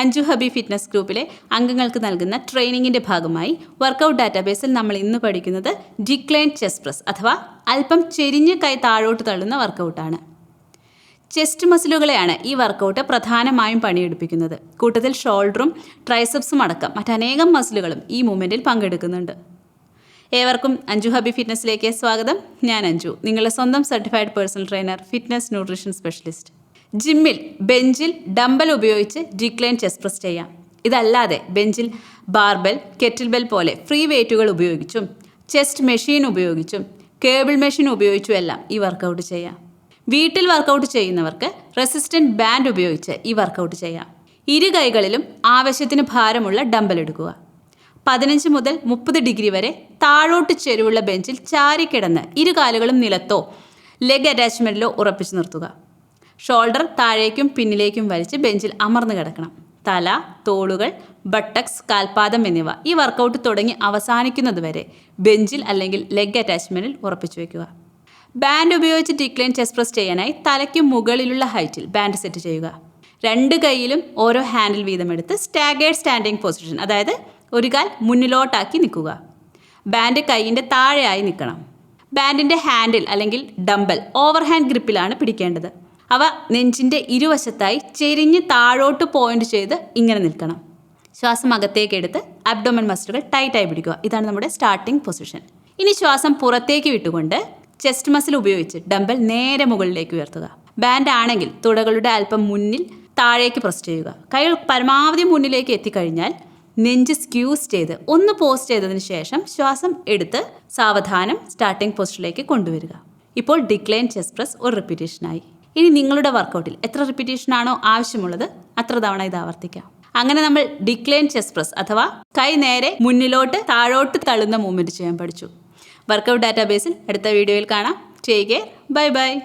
Anju Hampi fitness ഗ്രൂപ്പിലെ അംഗങ്ങൾക്ക് നൽകുന്ന ട്രെയിനിങ്ങിന്റെ ഭാഗമായി വർക്കൗട്ട് ഡാറ്റാബേസിൽ നമ്മൾ ഇന്ന് പഠിക്കുന്നത് ഡിക്ലൈൻ ചെസ് പ്രസ് അഥവാ അല്പം ചെരിഞ്ഞ് കൈ താഴോട്ട് തള്ളുന്ന വർക്കൗട്ടാണ്. ചെസ്റ്റ് മസിലുകളെയാണ് ഈ വർക്കൗട്ട് പ്രധാനമായും പണിയെടുപ്പിക്കുന്നത്. കൂട്ടത്തിൽ ഷോൾഡറും ട്രൈസെപ്സും അടക്കം മറ്റനേകം മസിലുകളും ഈ മൂവ്മെന്റിൽ പങ്കെടുക്കുന്നുണ്ട്. ഏവർക്കും അഞ്ജു ഹബി ഫിറ്റ്നസ്സിലേക്ക് സ്വാഗതം. ഞാൻ അഞ്ജു നിങ്ങളുടെ സ്വന്തം certified personal trainer fitness nutrition specialist. ജിമ്മിൽ ബെഞ്ചിൽ ഡംബൽ ഉപയോഗിച്ച് ഡിക്ലൈൻ ചെസ്റ്റ് പ്രസ് ചെയ്യാം. ഇതല്ലാതെ ബെഞ്ചിൽ ബാർബൽ കെറ്റിൽ ബെൽ പോലെ ഫ്രീ വെയ്റ്റുകൾ ഉപയോഗിച്ചും ചെസ്റ്റ് മെഷീൻ ഉപയോഗിച്ചും കേബിൾ മെഷീൻ ഉപയോഗിച്ചും എല്ലാം ഈ വർക്കൗട്ട് ചെയ്യാം. വീട്ടിൽ വർക്കൗട്ട് ചെയ്യുന്നവർക്ക് റെസിസ്റ്റന്റ് ബാൻഡ് ഉപയോഗിച്ച് ഈ വർക്കൗട്ട് ചെയ്യാം. ഇരു കൈകളിലും ആവശ്യത്തിന് ഭാരമുള്ള ഡംബൽ എടുക്കുക. പതിനഞ്ച് മുതൽ മുപ്പത് ഡിഗ്രി വരെ താഴോട്ട് ചെരുവുള്ള ബെഞ്ചിൽ ചാരിക്കിടന്ന് ഇരു കാലുകളും നിലത്തോ ലെഗ് അറ്റാച്ച്മെന്റിലോ ഉറപ്പിച്ചു നിർത്തുക. ഷോൾഡർ താഴേക്കും പിന്നിലേക്കും വലിച്ച് ബെഞ്ചിൽ അമർന്നു കിടക്കണം. തല തോളുകൾ ബട്ടക്സ് കാൽപാദം എന്നിവ ഈ വർക്കൗട്ട് തുടങ്ങി അവസാനിക്കുന്നത് വരെ ബെഞ്ചിൽ അല്ലെങ്കിൽ ലെഗ് അറ്റാച്ച്മെന്റിൽ ഉറപ്പിച്ചു വയ്ക്കുക ബാൻഡ് ഉപയോഗിച്ച് ഡിക്ലൈൻ ചെസ്റ്റ് പ്രസ് ചെയ്യാനായി തലയ്ക്ക് മുകളിലുള്ള ഹൈറ്റിൽ ബാൻഡ് സെറ്റ് ചെയ്യുക. രണ്ട് കൈയിലും ഓരോ ഹാൻഡിൽ വീതമെടുത്ത് സ്റ്റാഗേർഡ് സ്റ്റാൻഡിംഗ് പൊസിഷൻ അതായത് ഒരു കാൽ മുന്നിലോട്ടാക്കി നിൽക്കുക. ബാൻഡ് കൈയിന്റെ താഴെയായി നിൽക്കണം. ബാൻഡിന്റെ ഹാൻഡിൽ അല്ലെങ്കിൽ ഡംബൽ ഓവർ ഹാൻഡ് ഗ്രിപ്പിലാണ് പിടിക്കേണ്ടത്. അവ നെഞ്ചിന്റെ ഇരുവശത്തായി ചെരിഞ്ഞ് താഴോട്ട് പോയിന്റ് ചെയ്ത് ഇങ്ങനെ നിൽക്കണം. ശ്വാസം അകത്തേക്ക് എടുത്ത് അബ്ഡോമൻ മസിലുകൾ ടൈറ്റായി പിടിക്കുക. ഇതാണ് നമ്മുടെ സ്റ്റാർട്ടിംഗ് പൊസിഷൻ ഇനി ശ്വാസം പുറത്തേക്ക് വിട്ടുകൊണ്ട് ചെസ്റ്റ് മസിൽ ഉപയോഗിച്ച് ഡംബൽ നേരെ മുകളിലേക്ക് ഉയർത്തുക. ബാൻഡ് ആണെങ്കിൽ തുടകളുടെ അല്പം മുന്നിൽ താഴേക്ക് പ്രസ് ചെയ്യുക. കൈകൾ പരമാവധി മുന്നിലേക്ക് എത്തിക്കഴിഞ്ഞാൽ നെഞ്ച് സ്ക്യൂസ് ചെയ്ത് ഒന്ന് പോസ്റ്റ് ചെയ്തതിന് ശേഷം ശ്വാസം എടുത്ത് സാവധാനം സ്റ്റാർട്ടിംഗ് പോസ്റ്റിലേക്ക് കൊണ്ടുവരിക. ഇപ്പോൾ ഡിക്ലൈൻ ചെസ്റ്റ് പ്രസ് ഒരു റിപ്പീറ്റേഷനായി ഇനി നിങ്ങളുടെ വർക്കൗട്ടിൽ എത്ര റിപ്പീറ്റേഷനാണോ ആവശ്യമുള്ളത് അത്ര തവണ ഇത് ആവർത്തിക്കാം. അങ്ങനെ നമ്മൾ ഡിക്ലൈൻ ചെസ് പ്രസ് അഥവാ കൈ നേരെ മുന്നിലോട്ട് താഴോട്ട് തള്ളുന്ന മൂവ്മെന്റ് ചെയ്യാൻ പഠിച്ചു. വർക്കൗട്ട് ഡാറ്റാബേസിൽ അടുത്ത വീഡിയോയിൽ കാണാം. Care bye bye